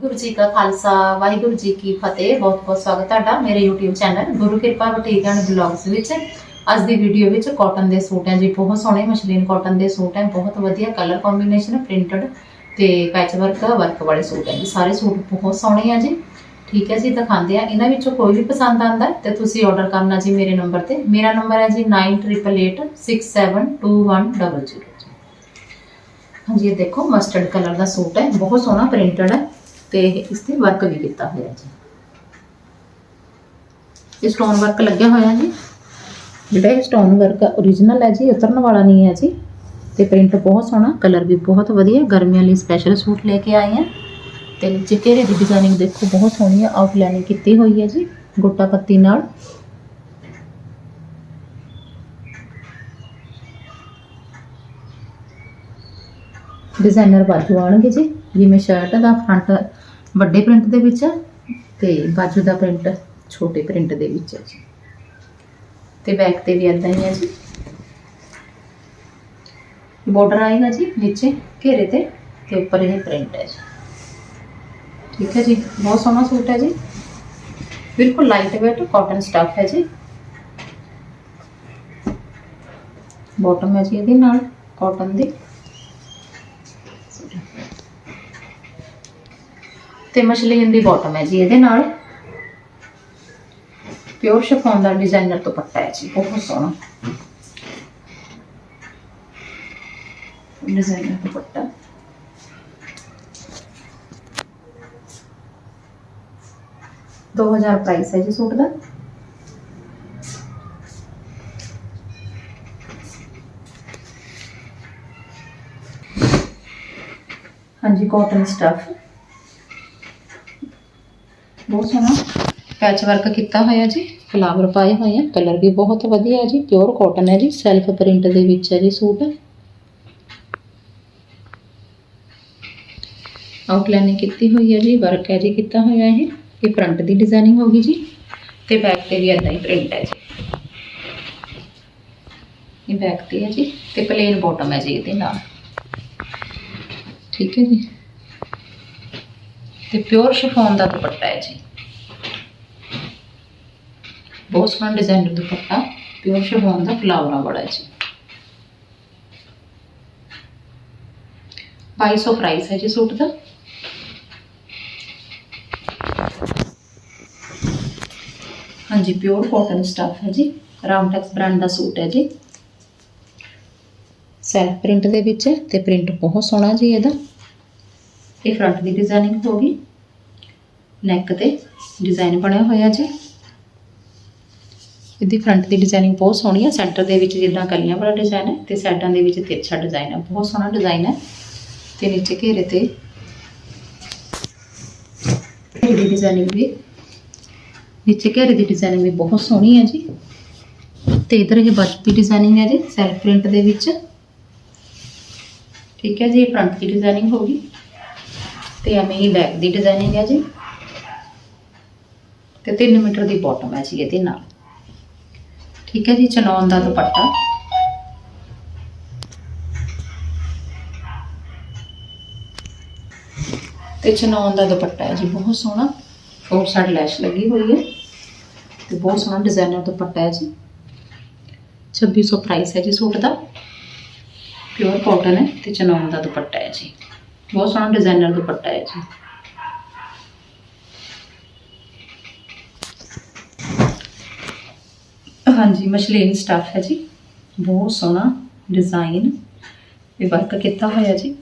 ਗੁਰੂ ਜੀ ਕਾ ਖਾਲਸਾ, ਵਾਹਿਗੁਰੂ ਜੀ ਕੀ ਫਤਿਹ। ਬਹੁਤ ਬਹੁਤ ਸਵਾਗਤ ਤੁਹਾਡਾ ਮੇਰੇ YouTube ਚੈਨਲ ਗੁਰੂ ਕਿਰਪਾ ਬੁਟੀਕ ਐਂਡ ਬਲੌਗਸ ਵਿੱਚ। ਅੱਜ ਦੀ ਵੀਡੀਓ ਵਿੱਚ ਕਾਟਨ ਦੇ ਸੂਟ ਹੈ ਜੀ, ਬਹੁਤ ਸੋਹਣੇ ਮਸ਼ਲੀਨ ਕਾਟਨ ਦੇ ਸੂਟ ਹੈ ਬਹੁਤ ਵਧੀਆ ਕਲਰ ਕੰਬੀਨੇਸ਼ਨ ਪ੍ਰਿੰਟਡ ਤੇ ਪੈਚ ਵਰਕ ਵਰਕ ਵਾਲੇ ਸੂਟ ਹੈ ਜੀ। ਸਾਰੇ ਸੂਟ ਬਹੁਤ ਸੋਹਣੇ ਆ ਜੀ। ਠੀਕ ਹੈ ਜੀ, ਦਿਖਾਉਂਦੇ ਆ। ਇਹਨਾਂ ਵਿੱਚੋਂ ਕੋਈ ਵੀ ਪਸੰਦ ਆਂਦਾ ਹੈ ਤੇ ਤੁਸੀਂ ਆਰਡਰ ਕਰਨਾ ਜੀ ਮੇਰੇ ਨੰਬਰ ਤੇ। ਮੇਰਾ ਨੰਬਰ ਹੈ ਜੀ 9888672100 ਹਾਂਜੀ, ਇਹ ਦੇਖੋ ਮਸਟਰਡ ਕਲਰ ਦਾ ਸੂਟ ਹੈ ਬਹੁਤ ਸੋਹਣਾ ਪ੍ਰਿੰਟਡ ਹੈ ਤੇ ਇਸ ਤੇ ਵਰਕ ਵੀ ਕੀਤਾ ਹੋਇਆ ਜੀ। ਇਹ ਸਟੋਨ ਵਰਕ ਲੱਗਿਆ ਹੋਇਆ ਜੀ। ਜਿਹੜਾ ਇਹ ਸਟੋਨ ਵਰਕ origignal ਹੈ ਜੀ, ਉਤਰਨ ਵਾਲਾ ਨਹੀਂ ਹੈ ਜੀ। ਤੇ ਪ੍ਰਿੰਟ ਬਹੁਤ ਸੋਹਣਾ ਕਲਰ ਵੀ ਬਹੁਤ ਵਧੀਆ, ਗਰਮੀਆਂ ਲਈ ਸਪੈਸ਼ਲ ਸੂਟ ਲੈ ਕੇ ਆਏ ਹਾਂ ਤੇ ਨੀਚੇ ਘੇਰੇ ਦੀ ਡਿਜ਼ਾਈਨਿੰਗ ਦੇਖੋ, ਬਹੁਤ ਸੋਹਣੀ ਹੈ ਆਊਟਲਾਈਨਿੰਗ ਕੀਤੀ ਹੋਈ ਹੈ ਜੀ, ਗੋਟਾ ਪੱਤੀ ਨਾਲ। ਡਿਜ਼ਾਈਨਰ ਬਾਜੂ ਆਉਣਗੇ ਜੀ, ਜਿਵੇਂ ਸ਼ਰਟ ਦਾ ਫਰੰਟ ਵੱਡੇ ਪ੍ਰਿੰਟ ਦੇ ਵਿੱਚ ਹੈ ਤੇ ਬਾਜੂ ਦਾ ਪ੍ਰਿੰਟ ਛੋਟੇ ਪ੍ਰਿੰਟ ਦੇ ਵਿੱਚ ਹੈ ਜੀ। ਤੇ ਬੈਕ ਤੇ ਵੀ ਇਦਾਂ ਹੀ ਹੈ ਜੀ। ਬਾਰਡਰ ਆਏਗਾ ਜੀ ਨੀਚੇ, ਘੇਰੇ ਤੇ ਤੇ ਉੱਪਰ ਇਹ ਪ੍ਰਿੰਟ ਹੈ ਜੀ। ਠੀਕ ਹੈ ਜੀ, ਬਹੁਤ ਸੋਹਣਾ ਸੂਟ ਹੈ ਜੀ। ਬਿਲਕੁਲ ਲਾਈਟ ਵੇਟ ਕਾਟਨ ਸਟਫ ਹੈ ਜੀ। ਬਾਟਮ ਹੈ ਜੀ ਇਹਦੇ ਨਾਲ ਕਾਟਨ ਦੀ। ਤੇ ਮਸ਼ਲੀਨ ਦੀ ਬਾਟਮ ਹੈ ਜੀ ਇਹਦੇ ਨਾਲ। ਪਿਓਰ ਸ਼ਿਫੋਨ ਦਾ ਡਿਜ਼ਾਈਨਰ ਦੁਪੱਟਾ ਹੈ ਜੀ, ਬਹੁਤ ਸੋਹਣਾ। ਡਿਜ਼ਾਈਨਰ ਦੁਪੱਟਾ। ਦੋ ਹਜ਼ਾਰ ਪ੍ਰਾਈਸ ਹੈ ਜੀ ਸੂਟ ਦਾ। ਹਾਂਜੀ ਕਾਟਨ ਸਟਫ ਬਹੁਤ ਸੋਹਣਾ। ਪੈਚ ਵਰਕ ਕੀਤਾ ਹੋਇਆ ਜੀ ਫਲਾਵਰ ਪਾਏ ਹੋਏ ਆ ਕਲਰ ਵੀ ਬਹੁਤ ਵਧੀਆ ਜੀ ਪਿਓਰ ਕਾਟਨ ਹੈ ਜੀ ਸੈਲਫ ਪ੍ਰਿੰਟ ਦੇ ਵਿੱਚ ਹੈ ਜੀ ਸੂਟ। ਆਊਟਲਾਈਨਿੰਗ ਕੀਤੀ ਹੋਈ ਹੈ ਜੀ ਵਰਕ ਹੈ ਜੀ ਕੀਤਾ ਹੋਇਆ ਇਹ ਇਹ ਫਰੰਟ ਦੀ ਡਿਜ਼ਾਈਨਿੰਗ ਹੋਗੀ ਜੀ, ਤੇ ਬੈਕ ਤੇ ਵੀ ਇਦਾਂ ਹੀ ਪ੍ਰਿੰਟ ਹੈ ਜੀ। ਇਹ ਬੈਕ ਤੇ ਹੈ ਜੀ, ਤੇ ਪਲੇਨ ਬਾਟਮ ਹੈ ਜੀ ਇਹਦੇ ਨਾਲ। ਠੀਕ ਹੈ ਜੀ? ਤੇ ਪਿਓਰ ਸ਼ਿਫੋਨ ਦਾ ਦੁਪੱਟਾ ਹੈ ਜੀ। ਬਹੁਤ ਸੋਹਣਾ ਡਿਜ਼ਾਈਨਰ ਦੁਪੱਟਾ, ਪਿਓਰ ਸ਼ਿਫੋਨ ਦਾ ਫਲਾਵਰਾਂ ਵਾਲਾ ਹੈ ਜੀ। 2200 ਪ੍ਰਾਈਸ ਹੈ ਜੀ ਸੂਟ ਦਾ। ਹਾਂਜੀ, ਪਿਓਰ ਕਾਟਨ ਸਟਫ ਹੈ ਜੀ। ਰਾਮਟੈਕਸ ਬ੍ਰਾਂਡ ਦਾ ਸੂਟ ਹੈ ਜੀ। ਸੈਲਫ ਪ੍ਰਿੰਟ ਦੇ ਵਿੱਚ ਹੈ ਤੇ ਪ੍ਰਿੰਟ ਬਹੁਤ ਸੋਹਣਾ ਜੀ ਇਹਦਾ। ਇਹ ਫਰੰਟ ਦੀ ਡਿਜ਼ਾਈਨਿੰਗ ਗਈ। ਨੈਕ ਤੇ ਡਿਜ਼ਾਈਨ ਬਣਿਆ ਹੋਇਆ ਜੀ। ਇਹਦੀ ਫਰੰਟ ਦੀ ਡਿਜ਼ਾਈਨਿੰਗ ਬਹੁਤ ਸੋਹਣੀ ਹੈ ਸੈਂਟਰ ਦੇ ਵਿੱਚ ਜਿੱਦਾਂ ਕਲੀਆਂ ਵਾਲਾ ਡਿਜ਼ਾਈਨ ਹੈ ਤੇ ਸਾਈਡਾਂ ਦੇ ਵਿੱਚ ਤਿਰਛਾ ਡਿਜ਼ਾਈਨ ਹੈ। ਬਹੁਤ ਸੋਹਣਾ ਡਿਜ਼ਾਈਨ ਹੈ। ਤੇ ਨੀਚੇ ਘੇਰੇ ਤੇ ਘੇਰੇ ਦੀ ਡਿਜ਼ਾਈਨਿੰਗ ਵੀ ਨੀਚੇ ਘੇਰੇ ਦੀ ਡਿਜ਼ਾਈਨਿੰਗ ਵੀ ਬਹੁਤ ਸੋਹਣੀ ਹੈ ਜੀ। ਤੇ ਇਧਰ ਇਹ ਬਾਜੂ ਦੀ ਡਿਜ਼ਾਈਨਿੰਗ ਹੈ ਜੀ ਸੈਲਫ ਪ੍ਰਿੰਟ ਦੇ ਵਿੱਚ। ਠੀਕ ਹੈ ਜੀ, ਇਹ ਫਰੰਟ ਦੀ ਡਿਜ਼ਾਈਨਿੰਗ ਹੋਗੀ ਤੇ ਐਵੇਂ ਹੀ ਬੈਕ ਦੀ ਡਿਜ਼ਾਈਨਿੰਗ ਹੈ ਜੀ। ਤੇ 3 ਮੀਟਰ ਦੀ ਬਾਟਮ ਹੈ ਜੀ ਇਹਦੇ ਨਾਲ। ਠੀਕ ਹੈ ਜੀ ਚਨੌਨ ਦਾ ਦੁਪੱਟਾ। ਤੇ ਚਨੌਨ ਦਾ ਦੁਪੱਟਾ ਹੈ ਜੀ, ਬਹੁਤ ਸੋਹਣਾ। ਫੋਰ ਸਾਈਡ ਲੈਸ਼ ਲੱਗੀ ਹੋਈ ਹੈ। ਤੇ ਬਹੁਤ ਸੋਹਣਾ ਡਿਜ਼ਾਈਨਰ ਦੁਪੱਟਾ ਹੈ ਜੀ। 2600 ਪ੍ਰਾਈਸ ਹੈ ਜੀ ਸੂਟ ਦਾ। ਪਿਓਰ ਕਾਟਨ ਹੈ ਤੇ ਚਨੌਨ ਦਾ ਦੁਪੱਟਾ ਹੈ ਜੀ। ਬਹੁਤ ਸੋਹਣਾ ਡਿਜ਼ਾਈਨਰ ਦੁਪੱਟਾ ਹੈ ਜੀ। ਹਾਂਜੀ, ਮਸ਼ਲੀਨ ਸਟਫ ਹੈ ਜੀ। ਬਹੁਤ ਸੋਹਣਾ ਡਿਜ਼ਾਈਨ ਇਹ ਵਰਕ ਕੀਤਾ ਹੋਇਆ ਜੀ।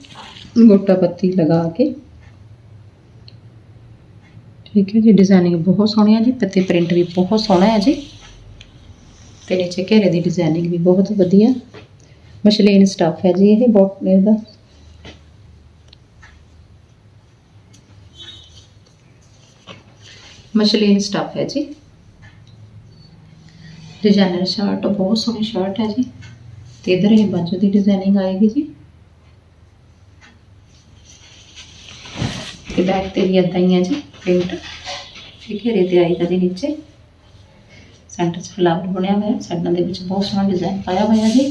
ਗੋਟਾ ਪੱਤੀ ਲਗਾ ਕੇ। ਠੀਕ ਹੈ ਜੀ ਡਿਜ਼ਾਈਨਿੰਗ ਬਹੁਤ ਸੋਹਣੀ ਹੈ ਜੀ। ਪੱਤੇ ਪ੍ਰਿੰਟ ਵੀ ਬਹੁਤ ਸੋਹਣਾ ਹੈ ਜੀ। ਤੇ ਨੀਚੇ ਘੇਰੇ ਦੀ ਡਿਜ਼ਾਈਨਿੰਗ ਵੀ ਬਹੁਤ ਵਧੀਆ। ਮਸ਼ਲੀਨ ਸਟਫ ਹੈ ਜੀ, ਇਹ ਬਹੁਤ ਇਹਦਾ ਮਸ਼ਲੀਨ ਸਟਫ ਹੈ ਜੀ। ਡਿਜ਼ਾਈਨਰ ਸ਼ਰਟ ਬਹੁਤ ਸੋਹਣੀ ਸ਼ਰਟ ਹੈ ਜੀ। ਤੇ ਇਧਰ ਇਹ ਬਾਜੂ ਦੀ ਡਿਜ਼ਾਈਨਿੰਗ ਆਏਗੀ ਜੀ। ਤੇ ਬੈਕ ਤੇ ਵੀ ਇਦਾਂ ਹੀ ਹੈ ਜੀ ਪ੍ਰਿੰਟ ਇਹ ਘੇਰੇ ਤੇ ਆਏਗਾ ਜੀ ਨੀਚੇ। ਸੈਂਟਰ 'ਚ ਫਲਾਵਰ ਬਣਿਆ ਹੋਇਆ। ਸਾਈਡਾਂ ਦੇ ਵਿੱਚ ਬਹੁਤ ਸੋਹਣਾ ਡਿਜ਼ਾਈਨ ਪਾਇਆ ਹੋਇਆ ਜੀ।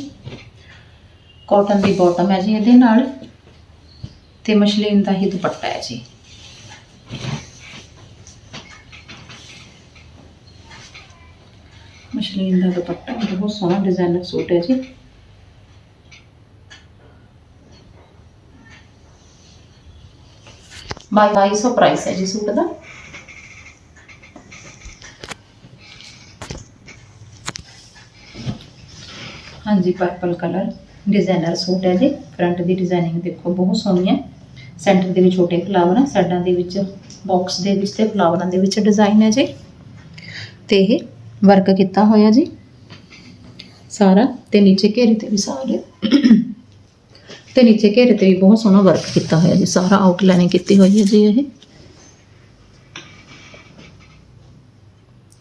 ਕਾਟਨ ਦੀ ਬਾਟਮ ਹੈ ਜੀ ਇਹਦੇ ਨਾਲ। ਤੇ ਮਸ਼ਲੀਨ ਦਾ ਹੀ ਦੁਪੱਟਾ ਹੈ ਜੀ। ਮਸ਼ਲੀਨ ਦਾ ਦੁਪੱਟਾ, ਬਹੁਤ ਸੋਹਣਾ ਡਿਜ਼ਾਈਨਰ ਸੂਟ ਹੈ ਜੀ। ਬਾਈ 2200 ਪ੍ਰਾਈਸ ਹੈ ਜੀ ਸੂਟ ਦਾ। ਹਾਂਜੀ ਪਰਪਲ ਕਲਰ ਡਿਜ਼ਾਈਨਰ ਸੂਟ ਹੈ ਜੀ। ਫਰੰਟ ਦੀ ਡਿਜ਼ਾਈਨਿੰਗ ਦੇਖੋ, ਬਹੁਤ ਸੋਹਣੀ ਹੈ। ਸੈਂਟਰ ਦੇ ਵਿੱਚ ਛੋਟੇ ਫਲਾਵਰ ਹੈ ਸਾਈਡਾਂ ਦੇ ਵਿੱਚ ਬਾਕਸ ਦੇ ਵਿੱਚ ਤੇ ਫਲਾਵਰਾਂ ਦੇ ਵਿੱਚ ਡਿਜ਼ਾਈਨ ਹੈ ਜੀ। ਤੇ ਇਹ ਵਰਕ ਕੀਤਾ ਹੋਇਆ ਜੀ। ਸਾਰਾ ਤੇ ਨੀਚੇ ਘੇਰੇ ਤੇ ਵੀ ਸਾਰੇ। ਤੇ ਨੀਚੇ ਘੇਰੇ ਤੇ ਵੀ ਬਹੁਤ ਸੋਹਣਾ ਵਰਕ ਕੀਤਾ ਹੋਇਆ ਜੀ। ਸਾਰਾ ਆਊਟਲਾਈਨਿੰਗ ਕੀਤੀ ਹੋਈ ਹੈ ਜੀ ਇਹ।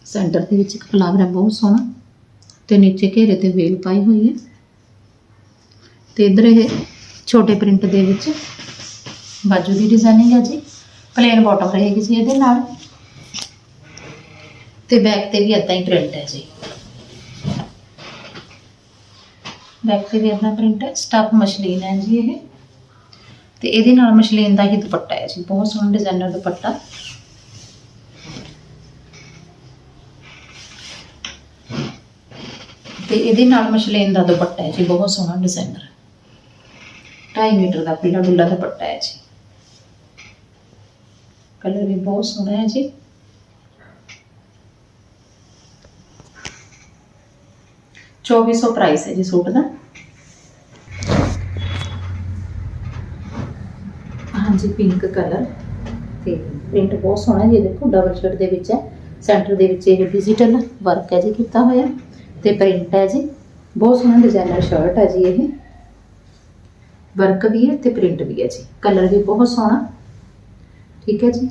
ਸੈਂਟਰ ਦੇ ਵਿੱਚ ਇੱਕ ਫਲਾਵਰ ਹੈ, ਬਹੁਤ ਸੋਹਣਾ। ਤੇ ਨੀਚੇ ਘੇਰੇ ਤੇ ਵੇਲ ਪਾਈ ਹੋਈ ਹੈ। ਤੇ ਇਧਰ ਇਹ ਛੋਟੇ ਪ੍ਰਿੰਟ ਦੇ ਵਿੱਚ ਬਾਜੂ ਦੀ ਡਿਜ਼ਾਈਨਿੰਗ ਹੈ ਜੀ। ਪਲੇਨ ਬਾਟਮ ਰਹੇਗੀ ਜੀ ਇਹਦੇ ਨਾਲ। ਤੇ ਬੈਕ ਤੇ ਵੀ ਇਦਾਂ ਹੀ ਪ੍ਰਿੰਟ ਹੈ ਜੀ। ਬੈਕ ਤੇ ਵੀ ਇਦਾਂ ਪ੍ਰਿੰਟ ਹੈ ਸਟਫ ਮਸ਼ਲੀਨ ਹੈ ਜੀ ਇਹ। ਤੇ ਇਹਦੇ ਨਾਲ ਮਸ਼ਲੀਨ ਦਾ ਹੀ ਦੁਪੱਟਾ ਹੈ ਜੀ, ਬਹੁਤ ਸੋਹਣਾ ਡਿਜ਼ਾਈਨਰ ਦੁਪੱਟਾ। ਤੇ ਇਹਦੇ ਨਾਲ ਮਸ਼ਲੀਨ ਦਾ ਦੁਪੱਟਾ ਹੈ ਜੀ, ਬਹੁਤ ਸੋਹਣਾ ਡਿਜ਼ਾਈਨਰ 2.5 ਮੀਟਰ ਦਾ ਖੁੱਲਾ ਡੁੱਲਾ ਦੁਪੱਟਾ ਹੈ ਜੀ। ਕਲਰ ਵੀ ਬਹੁਤ ਸੋਹਣਾ ਹੈ ਜੀ। ਚੌਬੀ ਸੌ ਪ੍ਰਾਈਸ ਹੈ ਜੀ ਸੂਟ ਦਾ ਹਾਂਜੀ ਪਿੰਕ ਕਲਰ ਤੇ ਪ੍ਰਿੰਟ ਬਹੁਤ ਸੋਹਣਾ ਹੈ ਜੀ ਦੇਖੋ ਡਬਲ ਸ਼ੇਡ ਦੇ ਵਿੱਚ ਹੈ ਸੈਂਟਰ ਦੇ ਵਿੱਚ ਇਹ ਡਿਜੀਟਲ ਵਰਕ ਹੈ ਜੀ ਕੀਤਾ ਹੋਇਆ ਤੇ ਪ੍ਰਿੰਟ ਹੈ ਜੀ ਬਹੁਤ ਸੋਹਣਾ ਡਿਜ਼ਾਈਨਰ ਸ਼ਰਟ ਹੈ ਜੀ ਇਹ ਵਰਕ ਵੀ ਹੈ ਤੇ ਪ੍ਰਿੰਟ ਵੀ ਹੈ ਜੀ ਕਲਰ ਵੀ ਬਹੁਤ ਸੋਹਣਾ ਠੀਕ ਹੈ ਜੀ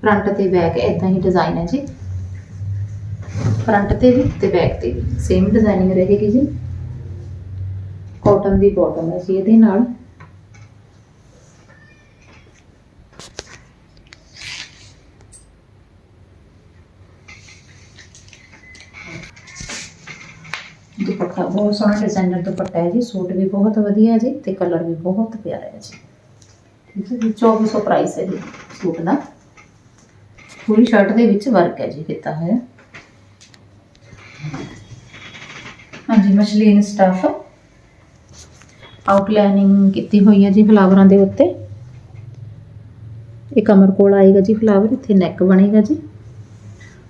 ਫਰੰਟ ਤੇ ਬੈਕ ਇਦਾਂ ਹੀ ਡਿਜ਼ਾਈਨ ਹੈ ਜੀ ਫਰੰਟ ਤੇ ਵੀ ਤੇ ਬੈਕ ਤੇ ਵੀ। ਸੇਮ ਡਿਜ਼ਾਈਨਿੰਗ ਰਹੇਗੀ ਜੀ। ਕਾਟਨ ਦੀ ਬਾਟਮ ਹੈ ਜੀ ਇਹਦੇ ਨਾਲ। ਦੁਪੱਟਾ ਬਹੁਤ ਸੋਹਣਾ ਡਿਜ਼ਾਈਨਰ ਦੁਪੱਟਾ ਹੈ ਜੀ। ਸੂਟ ਵੀ ਬਹੁਤ ਵਧੀਆ ਹੈ ਜੀ ਤੇ ਕਲਰ ਵੀ ਬਹੁਤ ਪਿਆਰਾ ਹੈ ਜੀ। ਠੀਕ ਹੈ ਜੀ 2400 ਪ੍ਰਾਈਸ ਹੈ ਜੀ ਸੂਟ ਦਾ। ਪੂਰੀ ਸ਼ਰਟ ਦੇ ਵਿੱਚ ਵਰਕ ਹੈ ਜੀ, ਕੀਤਾ ਹੋਇਆ ਹਾਂਜੀ ਮਸ਼ਲੀਨ ਸਟਫ ਆਊਟਲਾਈਨਿੰਗ ਕੀਤੀ ਹੋਈ ਹੈ ਜੀ ਫਲਾਵਰਾਂ ਦੇ ਉੱਤੇ। ਇਹ ਕਮਰ ਕੋਲ ਆਏਗਾ ਜੀ ਫਲਾਵਰ ਇੱਥੇ ਨੈਕ ਬਣੇਗਾ ਜੀ।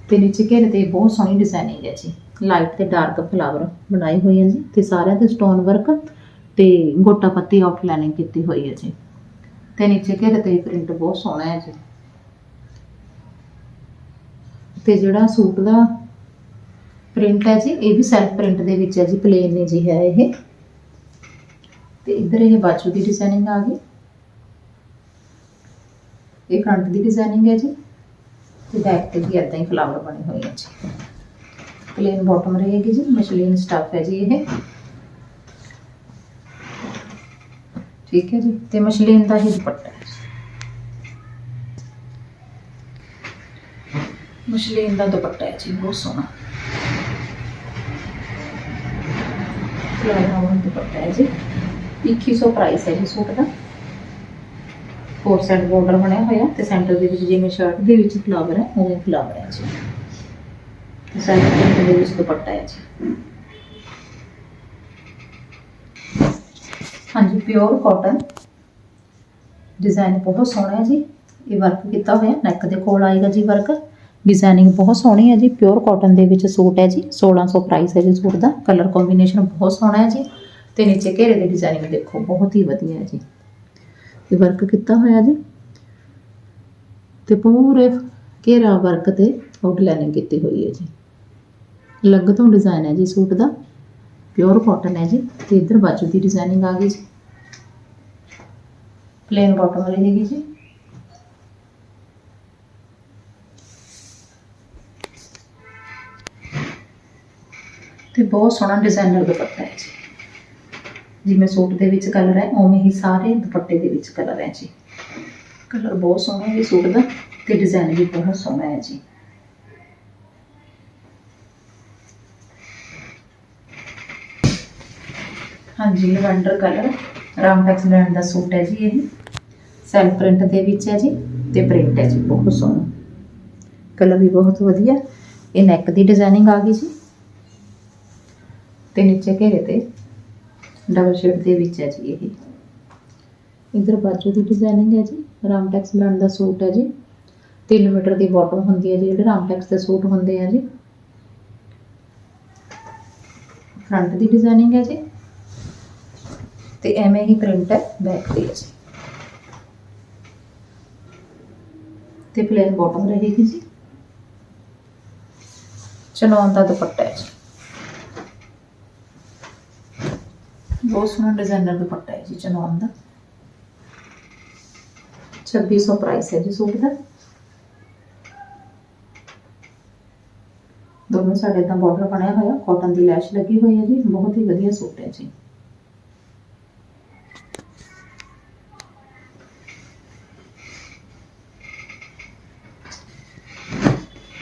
ਤੇ ਨੀਚੇ ਘੇਰੇ ਤੇ ਬਹੁਤ ਸੋਹਣੀ ਡਿਜ਼ਾਈਨਿੰਗ ਹੈ ਜੀ। ਲਾਈਟ ਤੇ ਡਾਰਕ ਫਲਾਵਰ ਬਣਾਏ ਹੋਏ ਹੈ ਜੀ। ਤੇ ਸਾਰਿਆਂ ਤੇ ਸਟੋਨ ਵਰਕ ਤੇ ਗੋਟਾ ਪੱਤੀ ਆਊਟਲਾਈਨਿੰਗ ਕੀਤੀ ਹੋਈ ਹੈ ਜੀ। ਤੇ ਨੀਚੇ ਘੇਰੇ ਤੇ ਪ੍ਰਿੰਟ ਬਹੁਤ ਸੋਹਣਾ ਹੈ ਜੀ। ਤੇ ਜਿਹੜਾ ਸੂਟ ਦਾ ਪ੍ਰਿੰਟ ਹੈ ਜੀ, ਇਹ ਵੀ ਸੈਲਫ ਪ੍ਰਿੰਟ ਦੇ ਵਿੱਚ ਹੈ ਜੀ ਪਲੇਨ ਨਹੀਂ ਜੀ, ਹੈ ਇਹ। ਤੇ ਇੱਧਰ ਇਹ ਬਾਜੂ ਦੀ ਡਿਜ਼ਾਈਨਿੰਗ ਆ ਗਈ। ਇਹ ਫਰੰਟ ਦੀ ਡਿਜ਼ਾਈਨਿੰਗ ਹੈ ਜੀ। ਤੇ ਬੈਕ ਤੇ ਵੀ ਇਦਾਂ ਹੀ ਫਲਾਵਰ ਬਣੇ ਹੋਏ ਹੈ ਜੀ। ਪਲੇਨ ਬਾਟਮ ਰਹੇਗੀ ਜੀ ਮਸ਼ਲੀਨ ਸਟਫ ਹੈ ਜੀ ਇਹ। ਠੀਕ ਹੈ ਜੀ, ਤੇ ਮਸ਼ਲੀਨ ਦਾ ਹੀ ਦੁਪੱਟਾ ਮਸ਼ਲੀਨ ਦਾ ਦੁਪੱਟਾ ਹੈ ਜੀ, ਬਹੁਤ ਸੋਹਣਾ। ਫਲਾਵਰ ਦੁਪੱਟਾ ਹੈ ਜੀ 2100 ਪ੍ਰਾਈਸ ਹੈ ਜੀ ਸੂਟ ਦਾ ਫੋਰ ਸਾਈਡ ਬਾਰਡਰ ਬਣਿਆ ਹੋਇਆ ਤੇ ਸੈਂਟਰ ਦੇ ਵਿੱਚ ਜਿਵੇਂ ਸ਼ਰਟ ਦੇ ਵਿੱਚ ਫਲਾਵਰ ਹੈ ਉਵੇਂ ਫਲਾਵਰ ਹੈ ਜੀ ਤੇ ਸੈਂਟਰ ਦੇ ਵਿੱਚ ਦੁਪੱਟਾ ਹੈ ਜੀ ਹਾਂਜੀ ਪਿਓਰ ਕਾਟਨ ਡਿਜ਼ਾਈਨ ਬਹੁਤ ਸੋਹਣਾ ਹੈ ਜੀ। ਇਹ ਵਰਕ ਕੀਤਾ ਹੋਇਆ ਨੈਕ ਦੇ ਕੋਲ ਆਏਗਾ ਜੀ ਵਰਕ ਡਿਜ਼ਾਈਨਿੰਗ ਬਹੁਤ ਸੋਹਣੀ ਹੈ ਜੀ ਪਿਓਰ ਕਾਟਨ ਦੇ ਵਿੱਚ ਸੂਟ ਹੈ ਜੀ 1600 ਪ੍ਰਾਈਸ ਹੈ ਜੀ ਸੂਟ ਦਾ ਕਲਰ ਕੰਬੀਨੇਸ਼ਨ ਬਹੁਤ ਸੋਹਣਾ ਹੈ ਜੀ, ਤੇ ਨੀਚੇ ਘੇਰੇ ਦੀ ਡਿਜ਼ਾਈਨਿੰਗ ਦੇਖੋ, ਬਹੁਤ ਹੀ ਵਧੀਆ ਹੈ ਜੀ। ਇਹ ਵਰਕ ਕੀਤਾ ਹੋਇਆ ਜੀ, ਤੇ ਪੂਰੇ ਘੇਰਾ ਵਰਕ ਤੇ ਆਊਟਲਾਈਨਿੰਗ ਕੀਤੀ ਹੋਈ ਹੈ ਜੀ। ਅਲੱਗ ਤੋਂ ਡਿਜ਼ਾਈਨ ਹੈ ਜੀ ਸੂਟ ਦਾ ਪਿਓਰ ਕਾਟਨ ਹੈ ਜੀ, ਤੇ ਇਧਰ ਬਾਜੂ ਦੀ ਡਿਜ਼ਾਈਨਿੰਗ ਆ ਗਈ ਜੀ। ਪਲੇਨ ਬਾਟਮ ਹੈਗੀ ਜੀ। ਤੇ ਬਹੁਤ ਸੋਹਣਾ ਡਿਜ਼ਾਈਨਰ ਦੁਪੱਟਾ ਹੈ ਜੀ। ਜਿਵੇਂ ਸੂਟ ਦੇ ਵਿੱਚ ਕਲਰ ਹੈ, ਉਵੇਂ ਹੀ ਸਾਰੇ ਦੁਪੱਟੇ ਦੇ ਵਿੱਚ ਕਲਰ ਹੈ ਜੀ। ਕਲਰ ਬਹੁਤ ਸੋਹਣਾ ਹੈ ਜੀ ਸੂਟ ਦਾ ਤੇ ਡਿਜ਼ਾਈਨ ਵੀ ਬਹੁਤ ਸੋਹਣਾ ਹੈ ਜੀ। ਹਾਂਜੀ, ਲਵੈਂਡਰ ਕਲਰ ਰਾਮਟੈਕਸ ਬ੍ਰਾਂਡ ਦਾ ਸੂਟ ਹੈ ਜੀ ਇਹ। ਸੈਲਫ ਪ੍ਰਿੰਟ ਦੇ ਵਿੱਚ ਹੈ ਜੀ ਤੇ ਪ੍ਰਿੰਟ ਹੈ ਜੀ, ਬਹੁਤ ਸੋਹਣਾ। ਕਲਰ ਵੀ ਬਹੁਤ ਵਧੀਆ। ਇਹ ਨੈਕ ਦੀ ਡਿਜ਼ਾਈਨਿੰਗ ਆ ਗਈ ਜੀ। ਤੇ ਨੀਚੇ ਘੇਰੇ ਤੇ ਡਬਲ ਸ਼ੇਡ ਦੇ ਵਿੱਚ ਹੈ ਜੀ ਇਹ। ਇਧਰ ਬਾਜੂ ਦੀ ਡਿਜ਼ਾਈਨਿੰਗ ਹੈ ਜੀ ਰਾਮਟੈਕਸ ਬ੍ਰਾਂਡ ਦਾ ਸੂਟ ਹੈ ਜੀ। 3 ਮੀਟਰ ਦੀ ਬਾਟਮ ਹੁੰਦੀ ਹੈ ਜੀ, ਜਿਹੜੇ ਰਾਮਟੈਕਸ ਦੇ ਸੂਟ ਹੁੰਦੇ ਆ ਜੀ। ਫਰੰਟ ਦੀ ਡਿਜ਼ਾਈਨਿੰਗ ਹੈ ਜੀ। ਤੇ ਐਵੇਂ ਹੀ ਪ੍ਰਿੰਟ ਹੈ ਬੈਕ ਦੀ ਹੈ ਜੀ। ਤੇ ਪਲੇਨ ਬਾਟਮ ਰਹੇਗੀ ਜੀ। ਚਨੌਨ ਦਾ ਦੁਪੱਟਾ ਹੈ ਜੀ। ਬਹੁਤ ਸੋਹਣਾ ਡਿਜ਼ਾਈਨਰ ਦੁਪੱਟਾ ਹੈ ਜੀ ਚਨੌਨ ਦਾ। 2600 ਪ੍ਰਾਈਸ ਹੈ ਜੀ ਸੂਟ ਦਾ। ਦੋਨੋਂ ਸਾਡੇ ਤਾਂ ਬਾਰਡਰ ਬਣਿਆ ਹੋਇਆ ਕਾਟਨ ਦੀ ਲੈਸ਼ ਲੱਗੀ ਹੋਈ ਹੈ ਜੀ, ਬਹੁਤ ਹੀ ਵਧੀਆ ਸੂਟ ਹੈ ਜੀ।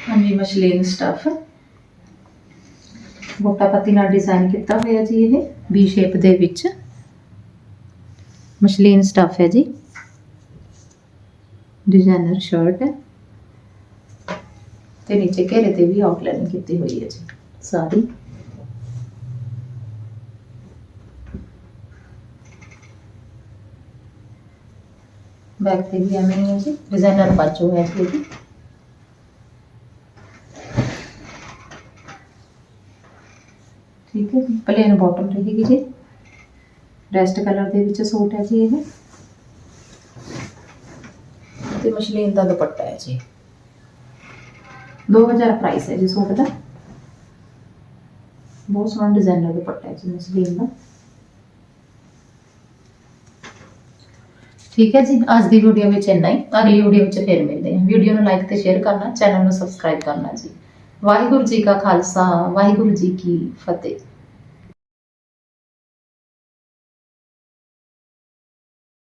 ਹਾਂਜੀ ਮਸ਼ਲੀਨ ਸਟਫ ਗੋਟਾ ਪੱਤੀ ਨਾਲ ਡਿਜ਼ਾਈਨ ਕੀਤਾ ਹੋਇਆ ਜੀ ਇਹ ਵੀ ਸ਼ੇਪ ਦੇ ਵਿੱਚ। ਮਸ਼ਲੀਨ ਸਟਫ ਹੈ ਜੀ। ਡਿਜ਼ਾਈਨਰ ਸ਼ਰਟ ਹੈ। ਤੇ ਨੀਚੇ ਘੇਰੇ ਤੇ ਵੀ ਆਊਟਲਾਈਨ ਕੀਤੀ ਹੋਈ ਹੈ ਜੀ, ਸਾਰੀ। ਬੈਕ ਤੇ ਵੀ ਐਵੇਂ ਹੀ ਹੈ ਜੀ ਡਿਜ਼ਾਈਨਰ ਬਾਜੂ ਹੈ ਜੀ ਇਹਦੀ ਠੀਕ ਹੈ? ਜੀ ਪਲੇਨ ਬਾਟਮ ਰਹੇਗੀ ਜੀ। ਰੈਸਟ ਕਲਰ ਦੇ ਵਿੱਚ ਸੂਟ ਹੈ ਜੀ ਇਹ। ਤੇ ਮਸ਼ਲੀਨ ਦਾ ਦੁਪੱਟਾ ਹੈ ਜੀ। 2000 ਪ੍ਰਾਈਸ ਹੈ ਜੀ ਸੂਟ ਦਾ। ਬਹੁਤ ਸੋਹਣਾ ਡਿਜ਼ਾਈਨਰ ਦੁਪੱਟਾ ਹੈ ਜੀ ਮਸਲੀਨ ਦਾ। ਠੀਕ ਹੈ ਜੀ ਅੱਜ ਦੀ ਵੀਡੀਓ ਵਿੱਚ ਇੰਨਾ ਹੀ। ਅਗਲੀ ਵੀਡੀਓ ਵਿੱਚ ਫੇਰ ਮਿਲਦੇ ਹਾਂ। ਵੀਡੀਓ ਨੂੰ ਲਾਈਕ ਤੇ ਸ਼ੇਅਰ ਕਰਨਾ ਚੈਨਲ ਨੂੰ ਸਬਸਕ੍ਰਾਈਬ ਕਰਨਾ ਜੀ। ਵਾਹਿਗੁਰੂ ਜੀ ਕਾ ਖਾਲਸਾ ਵਾਹਿਗੁਰੂ ਜੀ ਕੀ ਫਤਿਹ।